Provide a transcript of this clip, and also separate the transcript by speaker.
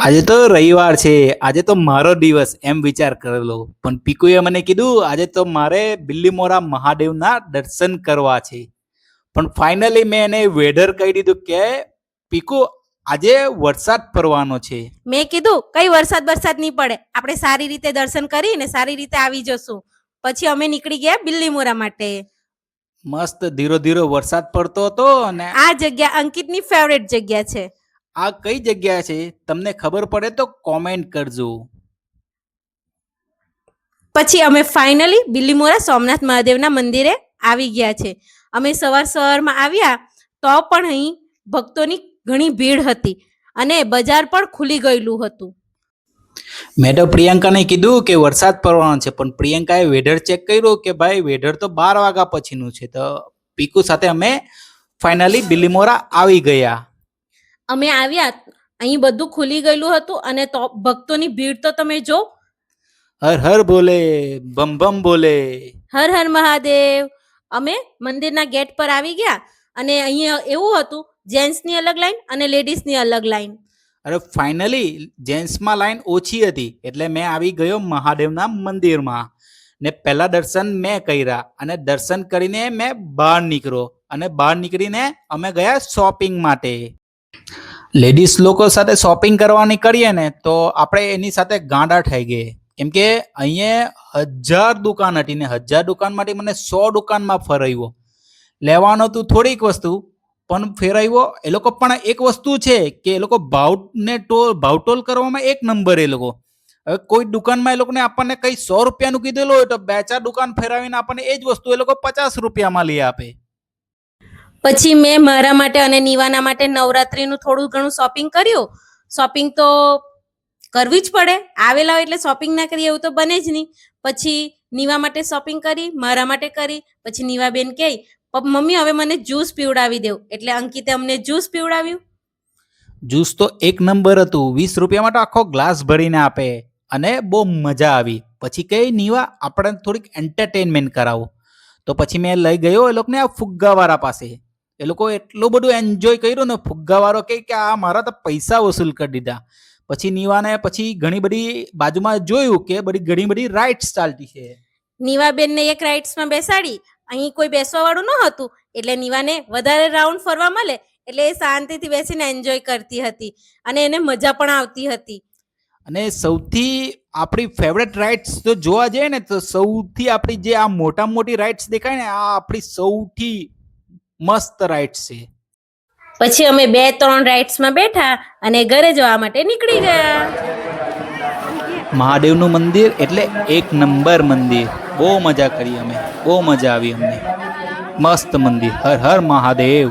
Speaker 1: આજે તો રવિવાર છે. આજે તો મારો દિવસ એમ વિચાર કરેલો. પણ પીકુએ મને કીધું આજે તો મારે બિલ્લીમોરા મહાદેવના દર્શન કરવા છે. પણ ફાઇનલી મેં એને વેધર કહી દીધું કે પીકુ આજે વરસાદ પડવાનો છે.
Speaker 2: મેં કીધું કઈ વરસાદ વરસાદ નહીં પડે. આપણે સારી રીતે દર્શન કરીને સારી રીતે આવી જશું. પછી અમે નીકળી ગયા બિલ્લીમોરા માટે.
Speaker 1: મસ્ત ધીરો ધીરો વરસાદ પડતો હતો અને
Speaker 2: આ જગ્યા અંકિતની ફેવરેટ જગ્યા છે.
Speaker 1: આ કઈ જગ્યા છે? તમને ખબર પડે તો કોમેન્ટ કરજો.
Speaker 2: પછી અમે ફાઇનલી બિલીમોરા સોમનાથ મહાદેવના મંદિરે આવી ગયા છે. અમે સવાર સવારમાં આવ્યા તો પણ અહીં ભક્તોની ઘણી ભીડ હતી અને બજાર પણ ખુલી ગયેલું હતું.
Speaker 1: મેડમ પ્રિયંકાને કીધું કે વરસાદ પડવાનો છે પણ પ્રિયંકાએ વેધર ચેક કર્યું કે ભાઈ વેધર તો બાર વાગ્યા પછીનું છે. તો પીકુ સાથે અમે ફાઇનલી બિલ્લીમોરા આવી ગયા.
Speaker 2: અમે આવ્યા અહીં બધું ખુલી ગયેલું હતું અને તો ભક્તોની ભીડ તો તમે જો.
Speaker 1: હર હર બોલે બમ બમ બોલે.
Speaker 2: હર હર મહાદેવ. અમે મંદિરના ગેટ પર આવી ગયા અને અહીંયા એવું હતું જેન્ટ્સની અલગ લાઈન અને લેડીઝની અલગ લાઈન.
Speaker 1: અરે ફાઇનલી જેન્ટ્સમાં લાઈન ઓછી હતી એટલે મેં આવી ગયો મહાદેવના મંદિરમાં. ને પહેલા દર્શન મેં કર્યા અને દર્શન કરીને મેં બહાર નીકળ્યો અને બહાર નીકળીને અમે ગયા શોપિંગ માટે. લેડીઝ લોકો સાથે શોપિંગ કરવાની કરીએ ને, તો આપણે એની સાથે ગાંડા થઈ ગઈ કેમ કે અહીંયા હજાર દુકાન હતી ને હજાર દુકાનમાંથી મને સો દુકાનમાં ફરાવ્યો લેવાનો તું થોડીક વસ્તુ, પણ ફેરવ્યો એ લોકો પણ એક વસ્તુ છે કે એ લોકો ભાવને ટોલ, ભાવટોલ કરવામાં એક નંબર એ લોકો. હવે કોઈ દુકાનમાં એ લોકોને આપણને કંઈ સો રૂપિયાનું કીધેલું હોય તો બે ચાર દુકાન ફેરવીને આપણને એ જ વસ્તુ એ લોકો પચાસ રૂપિયામાં લઈ આપે.
Speaker 2: પછી મેં મારા માટે અને નિવાના માટે નવરાત્રીનું થોડું ઘણું શોપિંગ કર્યું. શોપિંગ તો કરવી જ પડે. આવેલા હોય એટલે શોપિંગ ના કરીએ એવું તો બને જ નહીં. પછી નીવા માટે શોપિંગ કરી, મારા માટે કરી, પછી નીવાબેન કહે "પપ- મમ્મી, હવે મને જ્યુસ પીવડાવી દેવ. એટલે અંકિતે અમને જ્યુસ પીવડાવ્યું.
Speaker 1: જ્યુસ તો એક નંબર હતું. વીસ રૂપિયામાં તો આખો ગ્લાસ ભરીને આપે અને બહુ મજા આવી. પછી કઈ નીવા આપણે થોડીક એન્ટરટેનમેન્ટ કરાવો. તો પછી મેં લઈ ગયો એ લોકોને આ ફુગ્ગાવાળા પાસે. એ લોકો એટલું બધું એન્જોય કર્યું ને ફુગ્ગાવાળો કહે કે આ મારા તો પૈસા વસૂલ કરી દીધા. પછી નીવાને પછી ઘણી બધી બાજુમાં જોયું કે બધી ઘણી બધી રાઇડ્સ ચાલતી છે.
Speaker 2: નીવાબેનને એક રાઇડ્સમાં બેસાડી અહીં કોઈ બેસવા વાળું ન હતું એટલે નીવાને વધારે રાઉન્ડ ફરવા મળે એટલે એ શાંતિથી બેસીને એન્જોય કરતી હતી અને એને મજા પણ આવતી હતી.
Speaker 1: અને સૌથી આપણી ફેવરેટ રાઇડ્સ તો જોવા જઈએ ને તો સૌથી આપણી જે આ મોટા મોટી રાઇડ્સ દેખાય ને આ આપણી સૌથી મસ્ત રાઇડ્સ છે.
Speaker 2: પછી અમે બે ત્રણ રાઇડ્સમાં બેઠા અને ઘરે જવા માટે નીકળી ગયા.
Speaker 1: મહાદેવનું મંદિર એટલે એક નંબર મંદિર. બહુ મજા કરી અમે. બહુ મજા આવી અમને. મસ્ત મંદિર. હર હર મહાદેવ.